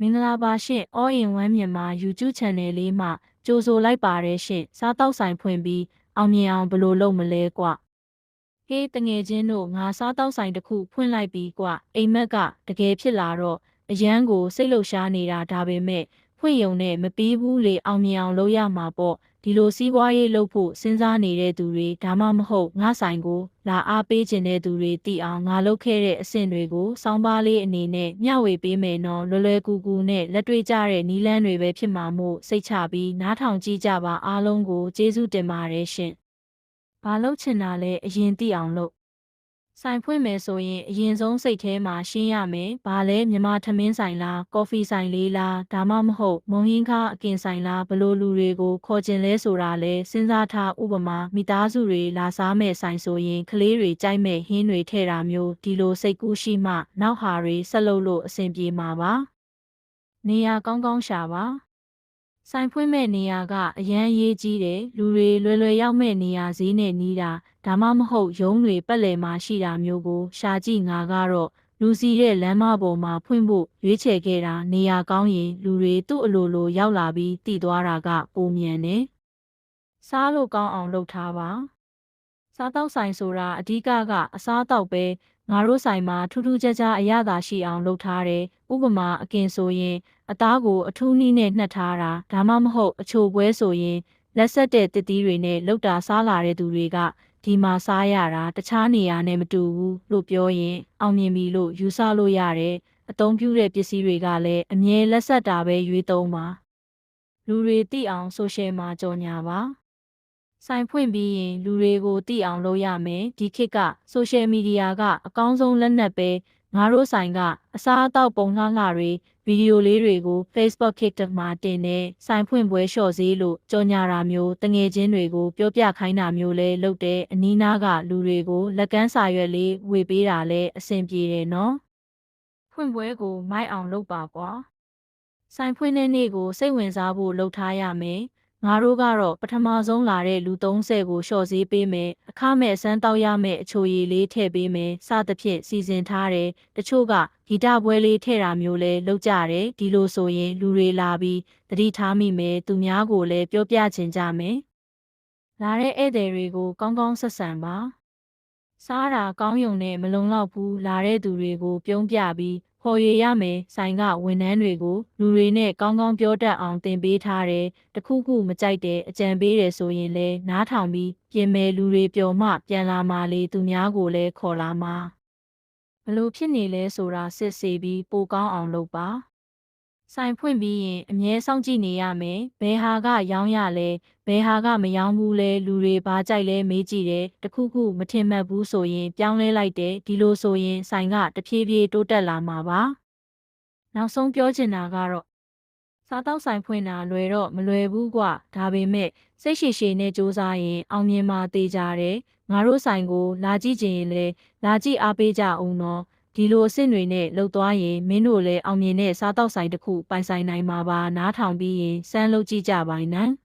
မင်္ဂလာပါရှင် All in One မြန်မာ YouTube Channel လေးမှာကြိုဆိုလိုက်ပါတယ်ရှင်စားတောက်ဆိုင်ဖွင့်ပြီးအောင်မြင်အောင်ဘယ်လိုလုပ်မလဲကွဟေးတငယ်ချင်းတို့ငါစားတောက်ဆိုင်တစ်ခုဖွင့်လိုက်ပြီးကွအိမ်မက်ကတကယ်ဖြစ်လာတော့အရန်ကိုစိတ်လှုပ်ရှားနေတာဒါပေမဲ့ဖွင့်ယုံနဲ့မပြီးဘူးလေအောင်မြင်အောင်လုပ်ရမှာပေါ့ ဒီလိုစီးပွားရေးလုပ်ဖို့စဉ်းစားနေတဲ့သူတွေဒါမှမဟုတ်ငါဆိုင်ကိုလာအားပေးခြင်းတဲ့သူတွေသိအောင်ငါလုပ်ခဲ့တဲ့အဆင့်တွေကိုစောင်းပါးလေးအနေနဲ့မျှဝေပေးမယ်နော်လွယ်လွယ်ကူကူနဲ့လက်တွေ့ကျတဲ့နီးလန်းတွေပဲဖြစ်မှာမို့စိတ်ချပြီးနားထောင်ကြည့်ကြပါအားလုံးကိုကျေးဇူးတင်ပါတယ်ရှင်။ဘာလို့ချင်တာလဲအရင်သိအောင်လုပ် ဆိုင်ဖွင့်မယ်ဆိုရင်အရင်ဆုံးစိတ်ထဲမှာရှင်းရမယ်။ဘာလဲမြန်မာထမင်းဆိုင်လား၊ကော်ဖီဆိုင်လေးလားဒါမှမဟုတ်မုံဟင်းခါအကင်ဆိုင်လားဘလို့လူတွေကိုခေါ်ကျင်လဲဆိုတာလဲစဉ်းစားထားဥပမာမိသားစုတွေလာစားမဲ့ဆိုင်ဆိုရင်ကလေးတွေကြိုက်မဲ့ဟင်းတွေထည့်တာမျိုးဒီလိုစိတ်ကူးရှိမှ နောက်ဟာတွေဆက်လုပ်လို့အဆင်ပြေမှာပါ။နေရာကောင်းကောင်းရှာပါ။ ဆိုင်ဖွင့်မဲ့နေရာကအရန်ရေးကြီးတယ်လူတွေလွယ်လွယ်ရောက်မဲ့နေရာဈေးနဲ့နီးတာဒါမှမဟုတ်ရုံးတွေပတ်လည်မှာရှိတာမျိုးကို ရှာကြည့်ငါကတော့လူစီတဲ့လမ်းမပေါ်မှာဖွင့်ဖို့ရွေးချယ်ခဲ့တာနေရာကောင်းရင်လူတွေသူ့အလိုလိုရောက်လာပြီးတည်သွားတာကပုံမြန်တယ်စားလို့ကောင်းအောင်လုပ်ထားပါစားတော့ဆိုင်ဆိုတာအဓိကကအစားအသောက်ပဲ ငါတို့ဆိုင်မှာထူးထူးခြားခြားအရသာရှိအောင်လုပ်ထားတယ်ဥပမာအကင်ဆိုရင် အသားကိုအထူးနည်းနဲ့နှက်ထားတာဒါမှမဟုတ်အချိုပွဲဆိုရင်လက်ဆက်တဲ့တစ်သီးတွေနဲ့လောက်တာစားလာတဲ့သူတွေကဒီမှာစားရတာတခြားနေရာနဲ့မတူဘူးလို့ပြောရင်အောင်မြင်ပြီလို့ယူဆလို့ရတယ်အသုံးပြုတဲ့ပစ္စည်းတွေကလည်းအမြဲလက်ဆက်တာပဲရွေးသုံးပါလူတွေသိအောင်ဆိုရှယ်မှာကြော်ညာပါ ဆိုင်ဖွင့်ပြီးရင်လူတွေကိုသိအောင်လုပ်ရမယ်ဒီခေတ်ကဆိုရှယ်မီဒီယာကအကောင်းဆုံးလက်နက်ပဲငါတို့ဆိုင်ကအစားအသောက်ပုံလှလှတွေဗီဒီယိုလေးတွေကို Facebook ခေတ်တမှာတင်နေဆိုင်ဖွင့်ပွဲလျှော့ဈေးလို့ကြော်ညာတာမျိုးတငယ်ချင်းတွေကိုပြောပြခိုင်းတာမျိုးလဲလုပ်တဲ့အနီးနားကလူတွေကိုလက်ကမ်းစာရွက်လေးဝေပေးတာလဲအဆင်ပြေတယ်နော်ဖွင့်ပွဲကိုမိုက်အောင်လုပ်ပါကွာဆိုင်ဖွင့်တဲ့နေ့ကိုစိတ်ဝင်စားဖို့လှုပ်ထားရမယ် ငါတို့ကတော့ပထမဆုံးလာတဲ့လူ30ကိုလျှော့ဈေးပေးမယ်အခမဲ့ဆန်းတောက်ရမယ့်အချိုရည်လေးထည့်ပေးမယ်စသဖြင့်စီစဉ်ထားတယ်တချို့ကဂီတပွဲလေးထည့်တာမျိုးလဲလုပ်ကြတယ်ဒီလိုဆိုရင်လူတွေလာပြီးတတိထားမိမယ်သူများကိုလည်းပြောပြချင်ကြမယ်လာတဲ့ဧည့်သည်တွေကိုကောင်းကောင်းဆက်ဆံပါစားတာကောင်းယုံနဲ့မလုံလောက်ဘူးလာတဲ့သူတွေကိုပြုံးပြပြီး ခေါ်ရရမယ်ဆိုင်ကဝန်ထမ်းတွေကိုလူတွေနဲ့ကောင်းကောင်းပြောတတ်အောင်တင်ပေးထားတယ်တခုခုမကြိုက်တဲ့အကြံပေးတယ်ဆိုရင်လည်းနားထောင်ပြီးပြင်မယ်လူတွေပျော်မှပြန်လာမှလေသူများကိုလည်းခေါ်လာမှာဘလို့ဖြစ်နေလဲဆိုတာစစ်ဆေးပြီးပိုကောင်းအောင်လုပ်ပါ ဆိုင်ဖွင့်ပြီးရင်အမြဲစောင့်ကြည့်နေရမယ်ဘယ်ဟာကရောင်းရလဲဘယ်ဟာကမရောင်းဘူးလဲလူတွေဘာကြိုက်လဲမေးကြည့်တယ်တခုခုမထင်မှတ်ဘူးဆိုရင်ပြောင်းလဲလိုက်တယ်ဒီလိုဆိုရင်ဆိုင်ကတဖြည်းဖြည်းတိုးတက်လာမှာပါနောက်ဆုံးပြောချင်တာကတော့စားတောက်ဆိုင်ဖွင့်တာလွယ်တော့မလွယ်ဘူးကွဒါပေမဲ့စိတ်ရှည်ရှည်နဲ့စူးစမ်းရင်အောင်မြင်မှာတေချာတယ်ငါတို့ဆိုင်ကို လာကြည့်ကြရင်လေလာကြည့်အားပေးကြအောင်နော် ဒီလိုအဆင့်တွေနဲ့လှုပ်သွားရင်မင်းတို့လည်းအောင်မြင်တဲ့စားတောက်ဆိုင်တစ်ခုပိုင်ဆိုင်နိုင်မှာပါနားထောင်ပြီးရင်စမ်းလုပ်ကြည့်ကြပါနော်